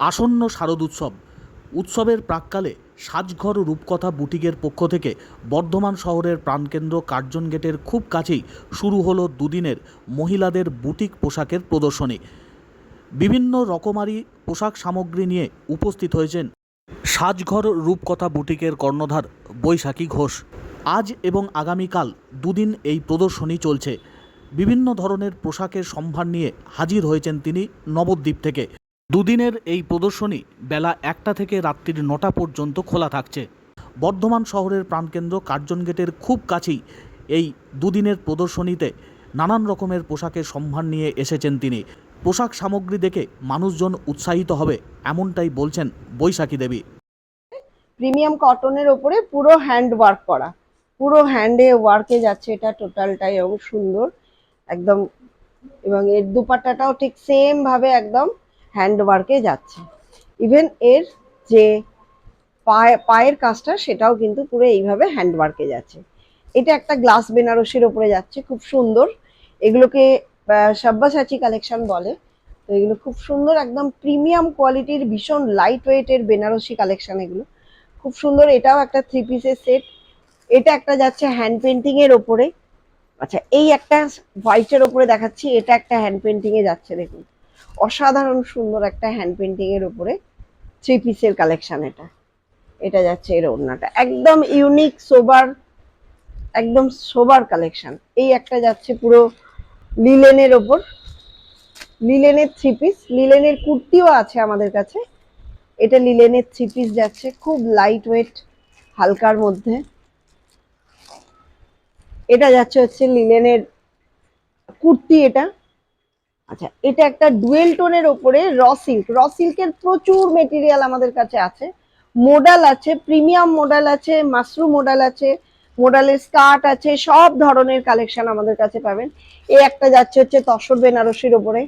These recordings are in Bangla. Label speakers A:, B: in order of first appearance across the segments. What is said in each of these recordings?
A: আসন্ন শারদ উৎসব। উৎসবের প্রাককালে সাজঘর রূপকথা বুটিকের পক্ষ থেকে বর্ধমান শহরের প্রাণকেন্দ্র কার্জন গেটের খুব কাছেই শুরু হলো দুদিনের মহিলাদের বুটিক পোশাকের প্রদর্শনী। বিভিন্ন রকমারি পোশাক সামগ্রী নিয়ে উপস্থিত হয়েছেন সাজঘর রূপকথা বুটিকের কর্ণধার বৈশাখী ঘোষ। আজ এবং আগামীকাল দুদিন এই প্রদর্শনী চলছে। বিভিন্ন ধরনের পোশাকের সম্ভার নিয়ে হাজির হয়েছেন তিনি নবদ্বীপ থেকে। দুদিনের এই প্রদর্শনী বেলা একটা থেকে রাত্রির নটা পর্যন্ত খোলা থাকছে। বর্ধমান শহরের প্রাণকেন্দ্র কার্জন গেটের খুব কাছেই এই দুদিনের প্রদর্শনীতে নানান রকমের পোশাকের সম্ভার নিয়ে এসেছেন তিনি। পোশাক সামগ্রী দেখে মানুষজন উৎসাহিত হবে, এমনটাই বলছেন বৈশাখী দেবী।
B: প্রিমিয়াম কটনের ওপরে পুরো হ্যান্ড ওয়ার্ক করা। পুরো হ্যান্ডে ওয়ার্কে যাচ্ছে এটা টোটালটাই এবং সুন্দর, একদম এবং এর দুপাট্টাটাও ঠিক সেম ভাবে একদম হ্যান্ড ওয়ার্কে যাচ্ছে। ইভেন এর যে পায়ে, পায়ের কাজটা, সেটাও কিন্তু পুরো এইভাবে হ্যান্ড ওয়ার্কে যাচ্ছে। এটা একটা গ্লাস বেনারসির ওপরে যাচ্ছে, খুব সুন্দর। এগুলোকে সাব্বাসাচি কালেকশন বলে। তো এগুলো খুব সুন্দর, একদম প্রিমিয়াম কোয়ালিটির ভীষণ লাইট ওয়েটের বেনারসি কালেকশন এগুলো। খুব সুন্দর, এটাও একটা থ্রি পিসের সেট এটা একটা যাচ্ছে হ্যান্ড পেন্টিংয়ের ওপরে। আচ্ছা এই একটা হোয়াইটের ওপরে দেখাচ্ছি, এটা একটা হ্যান্ড পেন্টিং এ যাচ্ছে, দেখুন। অসাধারণ সুন্দর একটা হ্যান্ড পেন্টিং এর ওপরে থ্রি পিসের কালেকশন এটা। এটা যাচ্ছে এর ওড়নাটা। একদম ইউনিক সোবার একদম সোবার কালেকশন এই একটা যাচ্ছে পুরো লিলেনের ওপর। লিলেনের থ্রি পিস লিলেনের কুর্তিও আছে আমাদের কাছে। এটা লিলেনের থ্রি পিস যাচ্ছে খুব লাইট ওয়েট হালকার মধ্যে। এটা যাচ্ছে হচ্ছে লিলেনের কুর্তি এটা। আচ্ছা এটা একটা ডুয়েল টোনের ওপরে র সিল্ক। র সিল্কের প্রচুর মেটেরিয়াল আমাদের কাছে আছে। মোডাল আছে প্রিমিয়াম মোডাল আছে মাশরুম মোডাল আছে মোডালের স্কার্ট আছে, সব ধরনের কালেকশন আমাদের কাছে পাবেন। এই একটা যাচ্ছে হচ্ছে তসর বেনারসির ওপরে।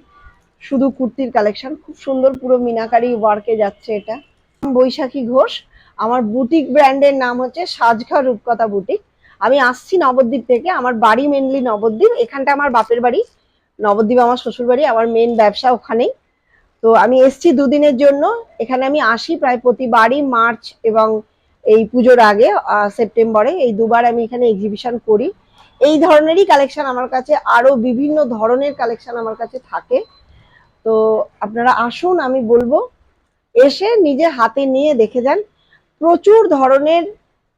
B: শুধু কুর্তির কালেকশন খুব সুন্দর পুরো মিনাকারি ওয়ার্কে যাচ্ছে এটা। বৈশাখী ঘোষ, আমার বুটিক ব্র্যান্ডের নাম হচ্ছে সাজঘর রূপকথা বুটিক আমি আসছি নবদ্বীপ থেকে, আমার বাড়ি মেনলি নবদ্বীপ, এখানটা আমার বাপের বাড়ি। নবদ্বীপ আমার শ্বশুর বাড়ি আমার মেন ব্যবসা ওখানেই। তো আমি এসছি দুদিনের জন্য। এখানে আমি আসি প্রায় প্রতিবারই মার্চ এবং এই পুজোর আগে সেপ্টেম্বরে। এই দুবার আমি এখানে এক্সিবিশন করি। এই ধরনেরই কালেকশন আমার কাছে আরও বিভিন্ন ধরনের কালেকশন আমার কাছে থাকে। তো আপনারা আসুন, আমি বলব, এসে নিজে হাতে নিয়ে দেখে যান। প্রচুর ধরনের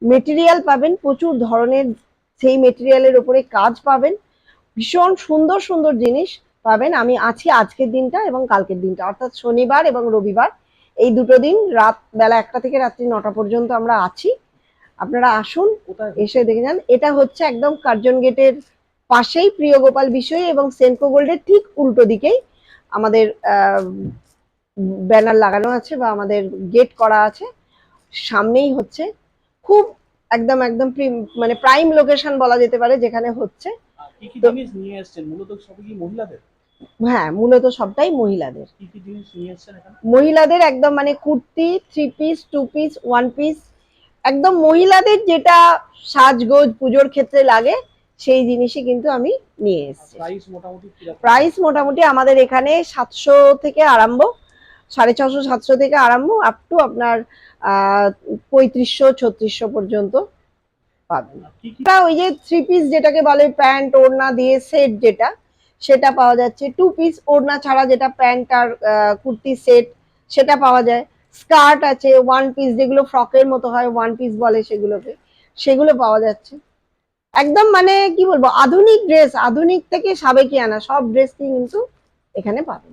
B: মেটেরিয়াল পাবেন, প্রচুর ধরনের সেই মেটেরিয়ালের উপরে কাজ পাবেন। ভীষণ সুন্দর সুন্দর জিনিস পাবেন। আমি আছি আজকের দিনটা এবং কালকের দিনটা অর্থাৎ শনিবার এবং রবিবার। এই দুটো দিন রাত বেলা একটা থেকে রাত্রি নটা পর্যন্ত আমরা আছি। আপনারা আসুন এসে দেখে যান। এটা হচ্ছে একদম কার্জন গেটের পাশেই প্রিয় গোপাল বিষয় এবং সেনকো গোল্ডের ঠিক উল্টো দিকেই আমাদের ব্যানার লাগানো আছে বা আমাদের গেট করা আছে। সামনেই হচ্ছে খুব একদম একদম প্রিম- মানে প্রাইম লোকেশন বলা যেতে পারে যেখানে হচ্ছে।
A: কি কি জিনিস নিয়ে এসেছেন? মূলত সবই কি মহিলাদের?
B: হ্যাঁ মূলত সবটাই মহিলাদের।
A: কি কি জিনিস নিয়ে এসেছেন
B: মহিলাদের একদম মানে kurti three piece two piece one piece একদম মহিলাদের যেটা সাজগোজ পুজোর ক্ষেত্রে লাগে সেই জিনিসই কিন্তু আমি নিয়ে এসেছি।
A: প্রাইস মোটামুটি
B: প্রাইস মোটামুটি আমাদের এখানে সাতশো থেকে আরম্ভ সাড়ে ছশো সাতশো থেকে আরম্ভ আপ টু আপনার আহ, পঁয়ত্রিশশো ছত্রিশশো পর্যন্ত। পাবেন এটা ওই যে থ্রি পিস যেটাকে বলে প্যান্ট ওড়না দিয়ে সেট যেটা সেটা পাওয়া যাচ্ছে। টু পিস ওড়না ছাড়া যেটা প্যান্ট আর কুর্তি সেট সেটা পাওয়া যায়। স্কার্ট আছে ওয়ান পিস যেগুলো ফ্রকের মতো হয় ওয়ান পিস বলে সেগুলোকে সেগুলো পাওয়া যাচ্ছে। একদম মানে কি বলব আধুনিক ড্রেস আধুনিক থেকে সাবেকি আনা সব ড্রেস কিন্তু এখানে পাবেন।